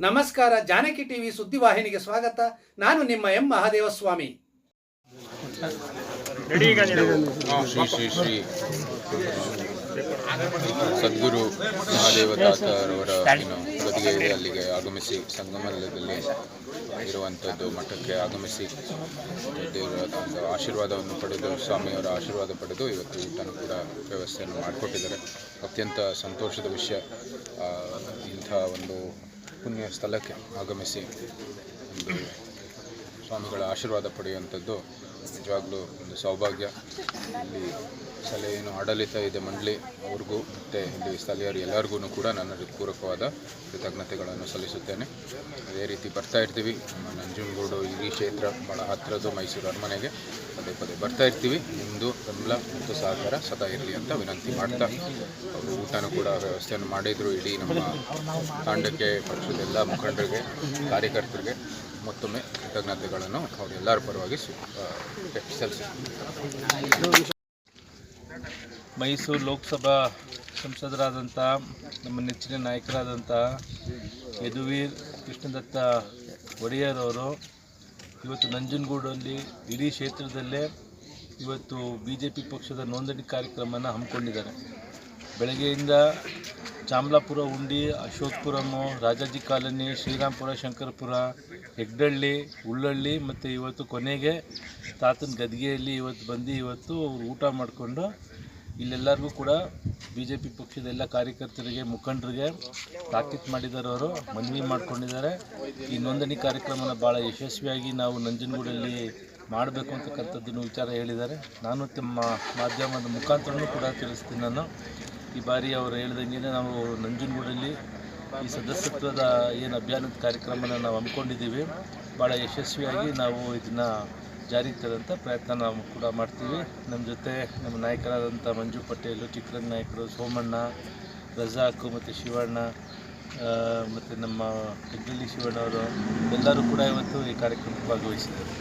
ನಮಸ್ಕಾರ ಜಾನಕಿ ಟಿವಿ ಸುದ್ದಿವಾಹಿನಿಗೆ ಸ್ವಾಗತ. ನಾನು ನಿಮ್ಮ ಎಂ. ಮಹಾದೇವ ಸ್ವಾಮಿ ಶ್ರೀ ಶ್ರೀ ಶ್ರೀ ಸದ್ಗುರು ಮಹಾದೇವ ದಾಸರವರ ಏನು ಗದಿಗೆ ಇದೆ ಅಲ್ಲಿಗೆ ಆಗಮಿಸಿ ಸಂಗಮದಲ್ಲಿ ಇರುವಂಥದ್ದು ಮಠಕ್ಕೆ ಆಗಮಿಸಿ ದೇವರ ಒಂದು ಆಶೀರ್ವಾದವನ್ನು ಪಡೆದು ಸ್ವಾಮಿಯವರ ಆಶೀರ್ವಾದ ಪಡೆದು ಇವತ್ತು ಊಟನೂ ಕೂಡ ವ್ಯವಸ್ಥೆಯನ್ನು ಮಾಡಿಕೊಟ್ಟಿದ್ದಾರೆ. ಅತ್ಯಂತ ಸಂತೋಷದ ವಿಷಯ ಇಂಥ ಒಂದು Kun jesta l-ekke. ಸ್ವಾಮಿಗಳ ಆಶೀರ್ವಾದ ಪಡೆಯುವಂಥದ್ದು ನಿಜವಾಗ್ಲೂ ಒಂದು ಸೌಭಾಗ್ಯ. ಇಲ್ಲಿ ಸ್ಥಳೀಯ ಏನು ಆಡಳಿತ ಇದೆ ಮಂಡಳಿ ಅವ್ರಿಗೂ ಮತ್ತು ಇಲ್ಲಿ ಸ್ಥಳೀಯರು ಎಲ್ಲರಿಗೂ ಕೂಡ ನನ್ನ ಹೃತ್ಪೂರ್ವಕವಾದ ಕೃತಜ್ಞತೆಗಳನ್ನು ಸಲ್ಲಿಸುತ್ತೇನೆ. ಅದೇ ರೀತಿ ಬರ್ತಾ ಇರ್ತೀವಿ. ನಮ್ಮ ನಂಜನಗೂಡು ಈ ಕ್ಷೇತ್ರ ಭಾಳ ಹತ್ತಿರದ್ದು ಮೈಸೂರು ಅರಮನೆಗೆ ಪದೇ ಪದೇ ಬರ್ತಾ ಇರ್ತೀವಿ. ನಿಮ್ಮದು ಬೆಂಬಲ ಮತ್ತು ಸಹಕಾರ ಸದಾ ಇರಲಿ ಅಂತ ವಿನಂತಿ ಮಾಡ್ತಾ ಅವರು ಊಟನೂ ಕೂಡ ವ್ಯವಸ್ಥೆಯನ್ನು ಮಾಡಿದರು. ಇಡೀ ನಮ್ಮ ತಾಂಡಕ್ಕೆ, ಪಕ್ಷದ ಎಲ್ಲ ಮುಖಂಡರಿಗೆ, ಕಾರ್ಯಕರ್ತರಿಗೆ ಮತ್ತೊಮ್ಮೆ ಕೃತಜ್ಞತೆಗಳನ್ನು ಅವರೆಲ್ಲರ ಪರವಾಗಿ ಮೈಸೂರು ಲೋಕಸಭಾ ಸಂಸದರಾದಂಥ, ನಮ್ಮ ನೆಚ್ಚಿನ ನಾಯಕರಾದಂಥ ಯದುವೀರ್ ಕೃಷ್ಣದತ್ತ ಒಡೆಯರ್ ಅವರು ಇವತ್ತು ನಂಜನಗೂಡಲ್ಲಿ ಇಡೀ ಕ್ಷೇತ್ರದಲ್ಲೇ ಇವತ್ತು ಬಿ ಪಕ್ಷದ ನೋಂದಣಿ ಕಾರ್ಯಕ್ರಮನ ಹಮ್ಮಿಕೊಂಡಿದ್ದಾರೆ. ಬೆಳಗ್ಗೆಯಿಂದ ಚಾಮಲಾಪುರ ಉಂಡಿ, ಅಶೋಕ್ಪುರಮು, ರಾಜಾಜಿ ಕಾಲೋನಿ ಶ್ರೀರಾಮ್ಪುರ ಶಂಕರಪುರ, ಹೆಗ್ಡಳ್ಳಿ, ಉಳ್ಳಳ್ಳಿ ಮತ್ತು ಇವತ್ತು ಕೊನೆಗೆ ತಾತನ ಗದ್ದಿಗೆಯಲ್ಲಿ ಇವತ್ತು ಬಂದು ಇವತ್ತು ಅವರು ಊಟ ಮಾಡಿಕೊಂಡು ಇಲ್ಲೆಲ್ಲರಿಗೂ ಕೂಡ ಬಿ ಜೆ ಪಿ ಪಕ್ಷದ ಎಲ್ಲ ಕಾರ್ಯಕರ್ತರಿಗೆ, ಮುಖಂಡರಿಗೆ ತಾಕೀತು ಮಾಡಿದ್ದಾರೆ ಅವರು, ಮನವಿ ಮಾಡ್ಕೊಂಡಿದ್ದಾರೆ. ಈ ನೋಂದಣಿ ಕಾರ್ಯಕ್ರಮನ ಭಾಳ ಯಶಸ್ವಿಯಾಗಿ ನಾವು ನಂಜನಗೂಡಲ್ಲಿ ಮಾಡಬೇಕು ಅಂತಕ್ಕಂಥದ್ದನ್ನು ವಿಚಾರ ಹೇಳಿದ್ದಾರೆ. ನಾನು ತಮ್ಮ ಮಾಧ್ಯಮದ ಮುಖಾಂತರನೂ ಕೂಡ ತಿಳಿಸ್ತೀನಿ ನಾನು. ಈ ಬಾರಿ ಅವರು ಹೇಳ್ದಂಗೆ ನಾವು ನಂಜನಗೂಡಲ್ಲಿ ಈ ಸದಸ್ಯತ್ವದ ಏನು ಅಭಿಯಾನದ ಕಾರ್ಯಕ್ರಮನ ನಾವು ಹಮ್ಮಿಕೊಂಡಿದ್ದೀವಿ. ಭಾಳ ಯಶಸ್ವಿಯಾಗಿ ನಾವು ಇದನ್ನು ಜಾರಿಗೆ ತರೋಂಥ ಪ್ರಯತ್ನ ನಾವು ಕೂಡ ಮಾಡ್ತೀವಿ. ನಮ್ಮ ಜೊತೆ ನಮ್ಮ ನಾಯಕರಾದಂಥ ಮಂಜು ಪಟೇಲು ಚಿಕ್ಕರಂಗ ನಾಯಕರು ಸೋಮಣ್ಣ, ರಜಾಕು ಮತ್ತು ಶಿವಣ್ಣ ಮತ್ತು ನಮ್ಮ ಹೆಗ್ಗಳ್ಳಿ ಶಿವಣ್ಣ ಅವರು ಎಲ್ಲರೂ ಕೂಡ ಇವತ್ತು ಈ ಕಾರ್ಯಕ್ರಮಕ್ಕೆ ಭಾಗವಹಿಸಿದ್ದಾರೆ.